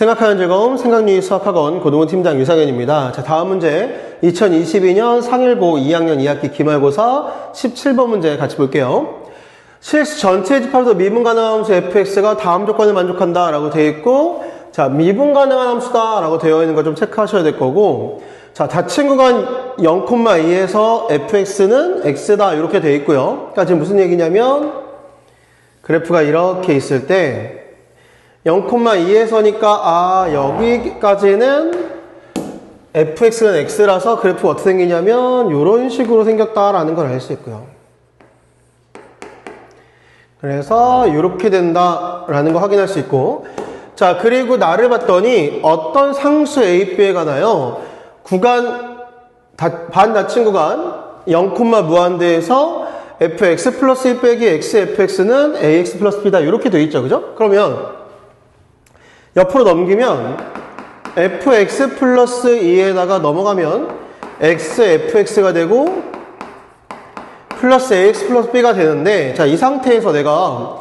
생각하는 즐거움 생각유희 수학학원 고등원 팀장 유상현입니다. 자, 다음 문제 2022년 상일고 2학년 2학기 기말고사 17번 문제 같이 볼게요. 실수 전체 집합에서 미분 가능한 함수 fx가 다음 조건을 만족한다 라고 되어 있고 자 미분 가능한 함수다 라고 되어 있는 거좀 체크하셔야 될 거고 자 닫힌 구간 0,2에서 fx는 x다 이렇게 되어 있고요. 그러니까 지금 무슨 얘기냐면 그래프가 이렇게 있을 때 0,2에서니까 아 여기까지는 fx는 x라서 그래프가 어떻게 생기냐면 이런 식으로 생겼다라는 걸 알 수 있고요. 그래서 이렇게 된다라는 거 확인할 수 있고 자 그리고 나를 봤더니 어떤 상수 a, b에 관하여 구간 다, 반 닫힌 구간 0, 무한대에서 fx 플러스 1 빼기 x fx는 ax 플러스 b다 이렇게 돼 있죠 그죠? 그러면 옆으로 넘기면 fx 플러스 2에다가 넘어가면 x fx가 되고 플러스 ax 플러스 b가 되는데 자 이 상태에서 내가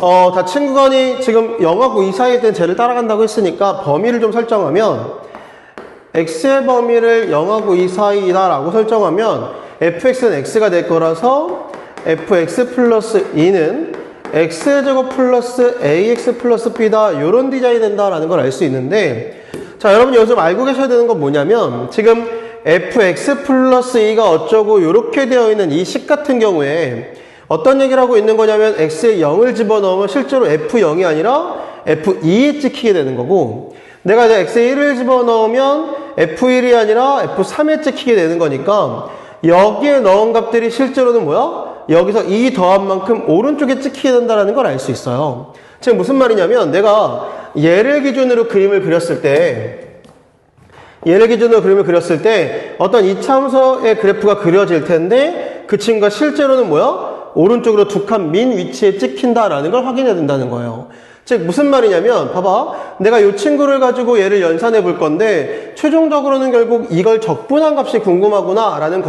어, 닫힌 구간이 지금 0하고 2 사이에 땐 쟤를 따라간다고 했으니까 범위를 좀 설정하면 x의 범위를 0하고 2 사이다 라고 설정하면 fx는 x가 될 거라서 fx 플러스 2는 x제곱 플러스 ax 플러스 b다 요런 디자인이 된다라는 걸 알 수 있는데 자 여러분 좀 알고 계셔야 되는 건 뭐냐면 지금 fx 플러스 2가 어쩌고 이렇게 되어 있는 이 식 같은 경우에 어떤 얘기를 하고 있는 거냐면 x에 0을 집어넣으면 실제로 f0이 아니라 f2에 찍히게 되는 거고 내가 이제 x에 1을 집어넣으면 f1이 아니라 f3에 찍히게 되는 거니까 여기에 넣은 값들이 실제로는 뭐야? 여기서 2 더한 만큼 오른쪽에 찍히게 된다는 걸 알 수 있어요. 지금 무슨 말이냐면 내가 얘를 기준으로 그림을 그렸을 때 얘를 기준으로 그림을 그렸을 때 어떤 이차함수의 그래프가 그려질 텐데 그 친구가 실제로는 뭐야? 오른쪽으로 두 칸 민 위치에 찍힌다라는 걸 확인해야 된다는 거예요. 즉 무슨 말이냐면 봐봐 내가 이 친구를 가지고 얘를 연산해 볼 건데 최종적으로는 결국 이걸 적분한 값이 궁금하구나 라는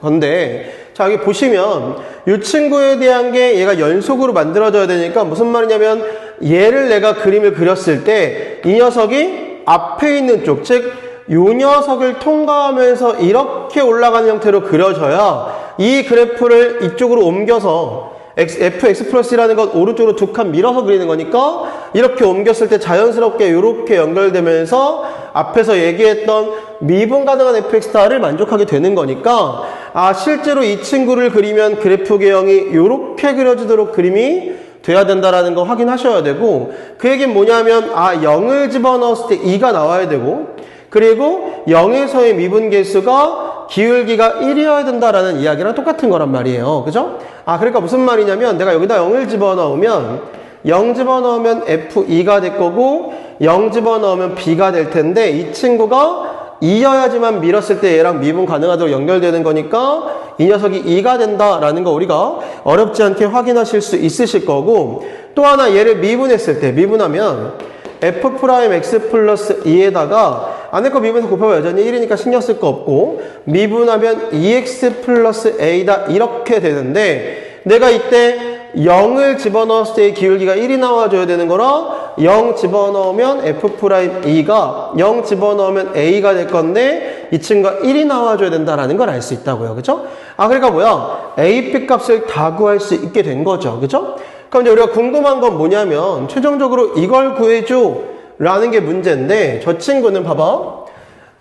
건데 자 여기 보시면 이 친구에 대한 게 얘가 연속으로 만들어져야 되니까 무슨 말이냐면 얘를 내가 그림을 그렸을 때 이 녀석이 앞에 있는 쪽, 즉, 이 녀석을 통과하면서 이렇게 올라가는 형태로 그려져야 이 그래프를 이쪽으로 옮겨서 fx 플러스라는 건 오른쪽으로 두 칸 밀어서 그리는 거니까 이렇게 옮겼을 때 자연스럽게 이렇게 연결되면서 앞에서 얘기했던 미분 가능한 fx를 만족하게 되는 거니까 아 실제로 이 친구를 그리면 그래프 개형이 이렇게 그려지도록 그림이 돼야 된다라는 거 확인하셔야 되고 그 얘기는 뭐냐면 아 0을 집어넣었을 때 2가 나와야 되고 그리고 0에서의 미분 개수가 기울기가 1이어야 된다라는 이야기랑 똑같은 거란 말이에요. 그죠? 아 그러니까 무슨 말이냐면 내가 여기다 0을 집어넣으면 0 집어넣으면 F2가 될 거고 0 집어넣으면 B가 될 텐데 이 친구가 2여야지만 밀었을 때 얘랑 미분 가능하도록 연결되는 거니까 이 녀석이 2가 된다라는 거 우리가 어렵지 않게 확인하실 수 있으실 거고 또 하나 얘를 미분했을 때 미분하면 f 프라임 x 플러스 2에다가 안에 거 미분해서 곱하면 여전히 1이니까 신경 쓸 거 없고 미분하면 2x 플러스 a다 이렇게 되는데 내가 이때 0을 집어넣었을 때 기울기가 1이 나와줘야 되는 거라 0 집어넣으면 f'2가 0 집어넣으면 a가 될 건데 이 친구가 1이 나와줘야 된다라는 걸 알 수 있다고요. 그죠? 아 그러니까 뭐야? a, b 값을 다 구할 수 있게 된 거죠. 그죠? 그럼 이제 우리가 궁금한 건 뭐냐면 최종적으로 이걸 구해줘 라는 게 문제인데 저 친구는 봐봐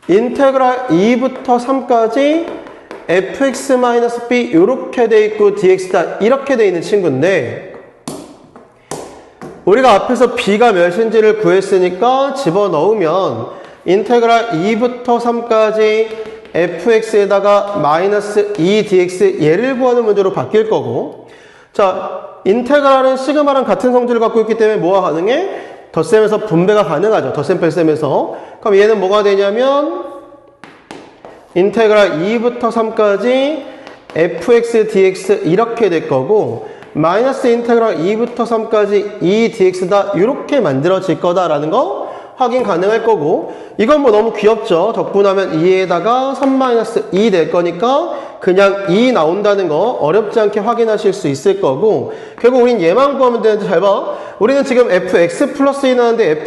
인테그랄 2부터 3까지 fx-b 이렇게 돼 있고 dx다 이렇게 돼 있는 친구인데 우리가 앞에서 b가 몇인지를 구했으니까 집어넣으면 인테그랄 2부터 3까지 fx에다가 마이너스 2dx 얘를 구하는 문제로 바뀔 거고 자 인테그랄은 시그마랑 같은 성질을 갖고 있기 때문에 뭐가 가능해? 덧셈에서 분배가 가능하죠. 덧셈 뺄셈에서. 그럼 얘는 뭐가 되냐면 인테그랄 2부터 3까지 fx dx 이렇게 될 거고 마이너스 인테그랄 2부터 3까지 2dx다 이렇게 만들어질 거다라는 거 확인 가능할 거고 이건 뭐 너무 귀엽죠. 적분하면 2에다가 3-2 될 거니까 그냥 2 나온다는 거 어렵지 않게 확인하실 수 있을 거고 결국 우린 얘만 구하면 되는데 잘 봐. 우리는 지금 fx 플러스 2 나왔는데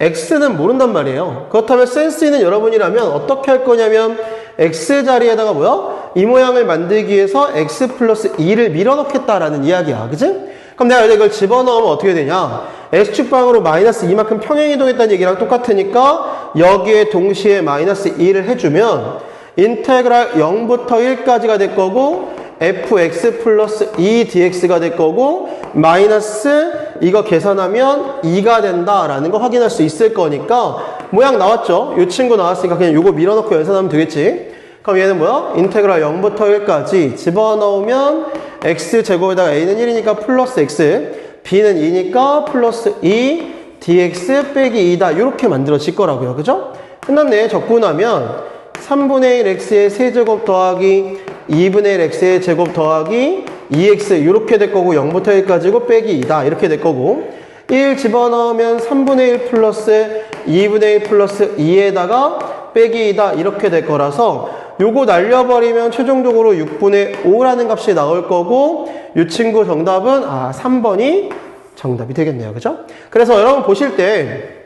x는 모른단 말이에요. 그렇다면 센스 있는 여러분이라면 어떻게 할 거냐면 x 자리에다가 뭐야? 이 모양을 만들기 위해서 x 플러스 2를 밀어넣겠다라는 이야기야. 그지? 그럼 내가 이걸 집어넣으면 어떻게 되냐? x축방으로 마이너스 2만큼 평행이동했다는 얘기랑 똑같으니까 여기에 동시에 마이너스 2를 해주면 인테그랄 0부터 1까지가 될 거고 fx 플러스 2 dx가 될 거고 마이너스 이거 계산하면 2가 된다라는 거 확인할 수 있을 거니까 모양 나왔죠? 이 친구 나왔으니까 그냥 요거 밀어넣고 연산하면 되겠지 그럼 얘는 뭐야? 인테그랄 0부터 1까지 집어넣으면 x제곱에다가 a는 1이니까 플러스 x b는 2니까 플러스 2 dx 빼기 2다 이렇게 만들어질 거라고요 그죠? 끝났네 적고 나면 3분의 1 x의 세제곱 더하기 2분의 1 x의 제곱 더하기 2x 이렇게 될 거고 0부터 1까지고 빼기 2다 이렇게 될 거고 1 집어넣으면 3분의 1 플러스 2분의 1 플러스 2에다가 빼기 2다 이렇게 될 거라서 요거 날려버리면 최종적으로 6분의 5라는 값이 나올 거고 이 친구 정답은 아 3번이 정답이 되겠네요 그죠? 그래서 여러분 보실 때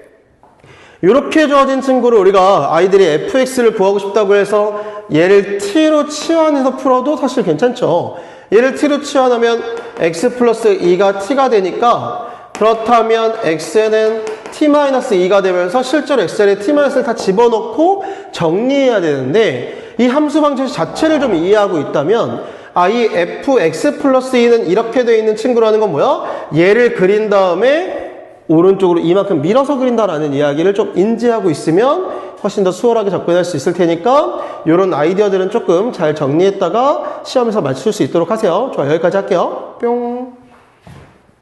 이렇게 주어진 친구를 우리가 아이들이 fx를 구하고 싶다고 해서 얘를 t로 치환해서 풀어도 사실 괜찮죠. 얘를 t로 치환하면 x 플러스 2가 t가 되니까 그렇다면 x는 t-2가 되면서 실제로 x에 t-를 다 집어넣고 정리해야 되는데 이 함수 방식 자체를 좀 이해하고 있다면 아, 이 fx 플러스 2는 이렇게 되어 있는 친구라는 건 뭐야? 얘를 그린 다음에 오른쪽으로 이만큼 밀어서 그린다라는 이야기를 좀 인지하고 있으면 훨씬 더 수월하게 접근할 수 있을 테니까 이런 아이디어들은 조금 잘 정리했다가 시험에서 맞출 수 있도록 하세요. 좋아요. 여기까지 할게요. 뿅.